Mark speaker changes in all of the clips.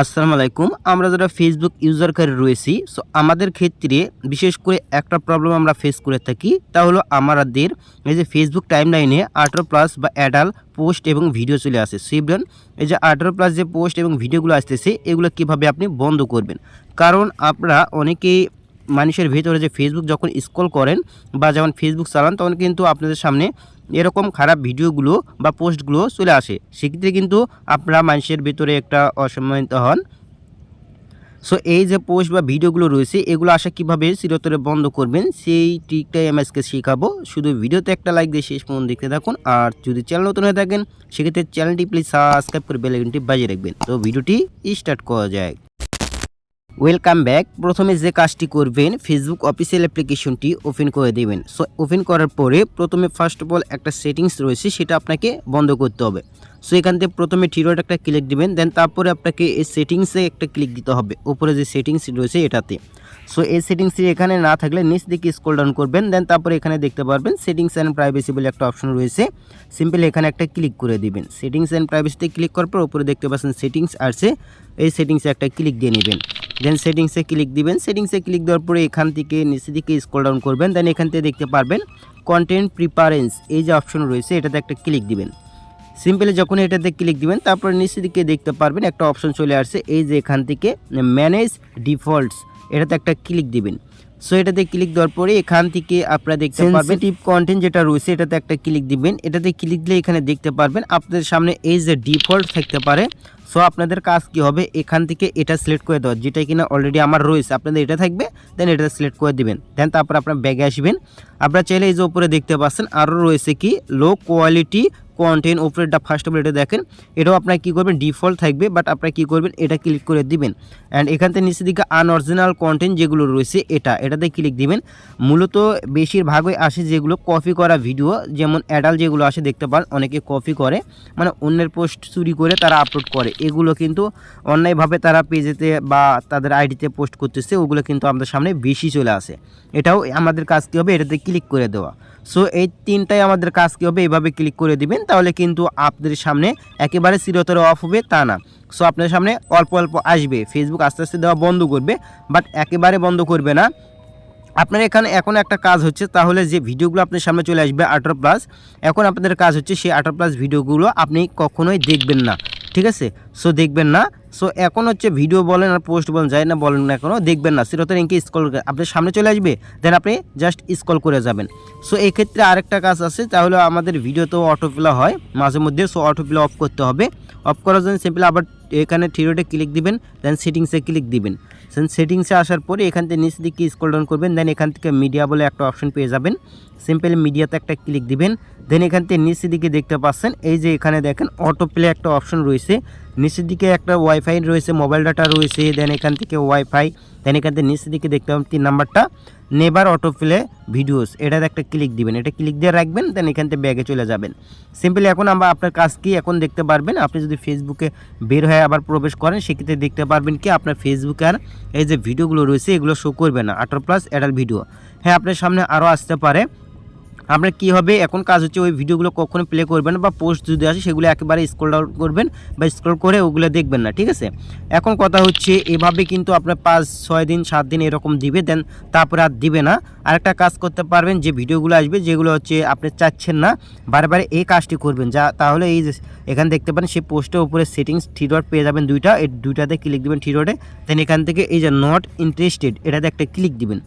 Speaker 1: আসসালামু আলাইকুম। আমরা যারা ফেসবুক ইউজার করে রয়েছি সো আমাদের ক্ষেত্রে বিশেষ করে একটা প্রবলেম আমরা ফেস করে থাকি, তা হলো আমাদের এই যে ফেসবুক টাইমলাইনে আঠারো প্লাস বা অ্যাডাল পোস্ট এবং ভিডিও চলে আসে। সিবলেন এই যে আঠারো প্লাস যে পোস্ট এবং ভিডিওগুলো আসতেছে, এগুলো কীভাবে আপনি বন্ধ করবেন? কারণ আপনারা অনেকেই মানুষের ভেতরে যে ফেসবুক যখন স্ক্রল করেন বা যখন ফেসবুক চালান, তখন কিন্তু আপনাদের সামনে এরকম খারাপ ভিডিওগুলো বা পোস্টগুলো চলে আসে। সেক্ষেত্রে কিন্তু আপনারা মানুষের ভেতরে একটা অসম্মানিত হন। সো এই যে পোস্ট বা ভিডিওগুলো রয়েছে, এগুলো আসা কীভাবে চিরতরে বন্ধ করবেন? সেই ট্রিকটাই আমি আজকে শেখাবো। শুধু ভিডিওতে একটা লাইক দিয়ে শেষ পর্যন্ত দেখতে থাকুন। আর যদি চ্যানেল নতুন হয়ে থাকেন, সেক্ষেত্রে চ্যানেলটি প্লিজ সাবস্ক্রাইব করে বেলাইকনটি বাজিয়ে রাখবেন। তো, ভিডিওটি স্টার্ট করা যায় ওয়েলকাম ব্যাক প্রথমে যে কাজটি করবেন ফেসবুক অফিসিয়াল অ্যাপ্লিকেশনটি ওপেন করে দেবেন। সো ওপেন করার পরে প্রথমে ফার্স্ট অফ অল একটা সেটিংস রয়েছে, সেটা আপনাকে বন্ধ করতে হবে। সো এখান থেকে প্রথমে থিরোড একটা ক্লিক দিবেন দেন তারপরে আপনাকে এই সেটিংসে একটা ক্লিক দিতে হবে। উপরে যে সেটিংস রয়েছে, এটাতে। সো এই সেটিংসটি এখানে না থাকলে নিচ দিকে স্ক্রল ডাউন করবেন দেন তারপরে এখানে দেখতে পারবেন সেটিংস অ্যান্ড প্রাইভেসি বলে একটা অপশন রয়েছে। সিম্পল এখানে একটা ক্লিক করে দিবেন। সেটিংস অ্যান্ড প্রাইভেসিতে ক্লিক করার পর উপরে দেখতে পাচ্ছেন সেটিংস আসছে, এই সেটিংসে একটা ক্লিক দিয়ে নেবেন। দেন সেটিংসে ক্লিক দিবেন। সেটিংসে ক্লিক দেওয়ার পরে এখান থেকে নিচে দিকে স্ক্রল ডাউন করবেন। দেন এখান থেকে দেখতে পারবেন কন্টেন্ট প্রিপারেন্স এই যে অপশন রয়েছে, এটাতে একটা ক্লিক দিবেন। সিম্পলি যখন এটাতে ক্লিক দিবেন, তারপর নিচের দিকে দেখতে পারবেন একটা অপশন চলে আসছে। এই যে এখান থেকে ম্যানেজ ডিফল্টস এটাতে একটা ক্লিক দিবেন। সো এটাতে ক্লিক দেওয়ার পরে এখান থেকে আপনারা দেখতে পারবেন সেনসিটিভ কন্টেন্ট যেটা রয়েছে, এটাতে একটা ক্লিক দিবেন। এটাতে ক্লিক দিলে এখানে দেখতে পারবেন, আপনাদের সামনে এই যে ডিফল্ট থাকতে পারে। সো আপনাদের কাজ কি হবে? এখান থেকে এটা সিলেক্ট করে দেওয়া যেটা কিনা অলরেডি আমার রয়েছে, আপনাদের এটা থাকবে দেন এটা সিলেক্ট করে দেবেন। দেন তারপর আপনার ব্যাগে আসবেন। আপনারা চাইলে এই যে উপরে দেখতে পাচ্ছেন আরও রয়েছে কি? লো কোয়ালিটি কন্টেন্ট উপরেরটা ফার্স্ট অফ এটা দেখেন, এটাও আপনার কী করবেন ডিফল্ট থাকবে বাট আপনারা কী করবেন, এটা ক্লিক করে দিবেন। অ্যান্ড এখান থেকে নিচের দিকে আনঅরিজিনাল কন্টেন্ট যেগুলো রয়েছে, এটা, এটাতে ক্লিক দিবেন। মূলত বেশিরভাগই আসে যেগুলো কপি করা ভিডিও যেমন অ্যাডাল যেগুলো আসে দেখতে পান, অনেকে কপি করে মানে অন্যের পোস্ট চুরি করে তারা আপলোড করে। এগুলো কিন্তু অন্যায়ভাবে তারা পেজেতে বা তাদের আইডিতে পোস্ট করতেছে, ওগুলো কিন্তু আমাদের সামনে বেশি চলে আসে। এটাও আমাদের কাজ কী হবে, এটাতে ক্লিক করে দেওয়া। সো এই তিনটাই আমাদের কাজ কী হবে এইভাবে ক্লিক করে দিবেন। তাহলে কিন্তু আপনাদের সামনে একেবারে চিরতরে অফ হবে তা না। সো আপনার সামনে অল্প অল্প আসবে। ফেসবুক আস্তে আস্তে দেওয়া বন্ধ করবে বাট একেবারে বন্ধ করবে না। আপনার এখানে এখন একটা কাজ হচ্ছে, তাহলে যে ভিডিওগুলো আপনার সামনে চলে আসবে আঠারো প্লাস এখন আপনাদের কাজ হচ্ছে সেই আঠারো প্লাস ভিডিওগুলো আপনি কখনোই দেখবেন না। ঠিক আছে? সো দেখবেন না। সো এখন হচ্ছে ভিডিও বলেন আর পোস্ট বলেন, যাই না বলেন না এখনও দেখবেন না। সেটা ইনকে স্কল আপনার সামনে চলে আসবে দেন আপনি জাস্ট স্কল করে যাবেন। সো এক্ষেত্রে আরেকটা কাজ আছে, তাহলে আমাদের ভিডিও তো অটোপ্লে হয় মাঝে মধ্যে সো অটোপ্লে অফ করতে হবে। অফ করার জন্য সিম্পল আবার এখানে থিরোটে ক্লিক দিবেন দেন সেটিংসে ক্লিক দিবেন। দেন সেটিংসে আসার পরে এখান থেকে নিচ দিকে স্ক্রল ডাউন করবেন দেন এখান থেকে মিডিয়া বলে একটা অপশন পেয়ে যাবেন। সিম্পল মিডিয়াতে একটা ক্লিক দিবেন দেন এখান থেকে নিচের দিকে দেখতে পাচ্ছেন, এই যে এখানে দেখেন অটো প্লে একটা অপশন রয়েছে। নিচের দিকে একটা ওয়াইফাই রয়েছে মোবাইল ডাটা রয়েছে দেন এখান থেকে ওয়াইফাই দেন এখান থেকে নিচের দিকে দেখতে পাবেন তিন নাম্বারটা, নেবার অটো প্লে ভিডিওস এটাতে একটা ক্লিক দিবেন, এটা ক্লিক দিয়ে রাখবেন দেন এখান থেকে ব্যাগে চলে যাবেন। সিম্পলি এখন আমরা আপনার কাজ কি এখন দেখতে পারবেন, আপনি যদি ফেসবুকে বের হয়ে আবার প্রবেশ করেন, সেক্ষেত্রে দেখতে পারবেন কি আপনার ফেসবুকে আর এই যে ভিডিওগুলো রয়েছে, এগুলো শো করবে না আঠারো প্লাস অ্যাডাল্ট ভিডিও হ্যাঁ আপনার সামনে আরও আসতে পারে আপনার কী হবে, এখন কাজ হচ্ছে ওই ভিডিওগুলো কখনো প্লে করবেন বা পোস্ট যদি আসে সেগুলো একেবারে স্ক্রল ডাউন করবেন বা স্ক্রল করে ওগুলো দেখবেন না, ঠিক আছে? এখন কথা হচ্ছে এভাবে কিন্তু আপনার পাঁচ, ছয় দিন, সাত দিন এরকম দিবে দেন তারপরে আর দিবে না। আরেকটা কাজ করতে পারবেন, যে ভিডিওগুলো আসবে যেগুলো হচ্ছে আপনি চাচ্ছেন না, বারে বারে এই কাজটি করবেন। যা তাহলে এই এখানে দেখতে পারেন সেই পোস্টের উপরে সেটিংস থ্রি পেয়ে যাবেন দুইটা, এই দুইটাতে ক্লিক দিবেন থ্রি ডটে দেন এখান থেকে এই যে নট ইন্টারেস্টেড এটাতে একটা ক্লিক দিবেন।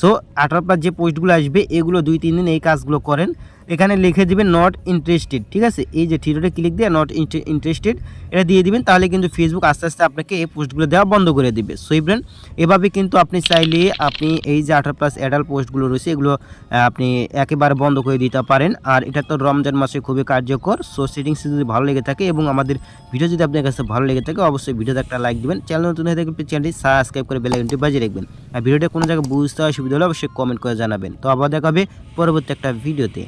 Speaker 1: সো আঠারো প্লাস যে পোস্টগুলো আসবে, এগুলো দুই, তিন দিন এই কাজগুলো করেন। এখানে লিখে দিবেন নট ইন্টারেস্টেড ঠিক আছে? এই যে থিরোটে ক্লিক দিয়ে নট ইন্টারেস্টেড এটা দিয়ে দিবেন, তাহলে কিন্তু ফেসবুক আস্তে আস্তে আপনাকে এই পোস্টগুলো দেওয়া বন্ধ করে দিবে। সো ইব্রেন এভাবে কিন্তু আপনি চাইলে আপনি এই যে আঠারো প্লাস অ্যাডাল্ট পোস্টগুলো রয়েছে, এগুলো আপনি একেবারে বন্ধ করে দিতে পারেন। আর এটা তো রমজান মাসে খুবই কার্যকর সো সেটিংস যদি ভালো লেগে থাকে এবং আমাদের ভিডিও যদি আপনার কাছে ভালো লেগে থাকে, অবশ্যই ভিডিওতে একটা লাইক দিবেন। চ্যানেল নতুন হয়ে থাকলে চ্যানেলটি সাবস্ক্রাইব করে বেলাইকনটি বাজিয়ে রাখবেন। আর ভিডিওটা কোনো জায়গায় বুঝতে অসুবিধা হলে অবশ্যই কমেন্ট করে জানাবেন। তো আবার দেখা হবে পরবর্তী একটা ভিডিওতে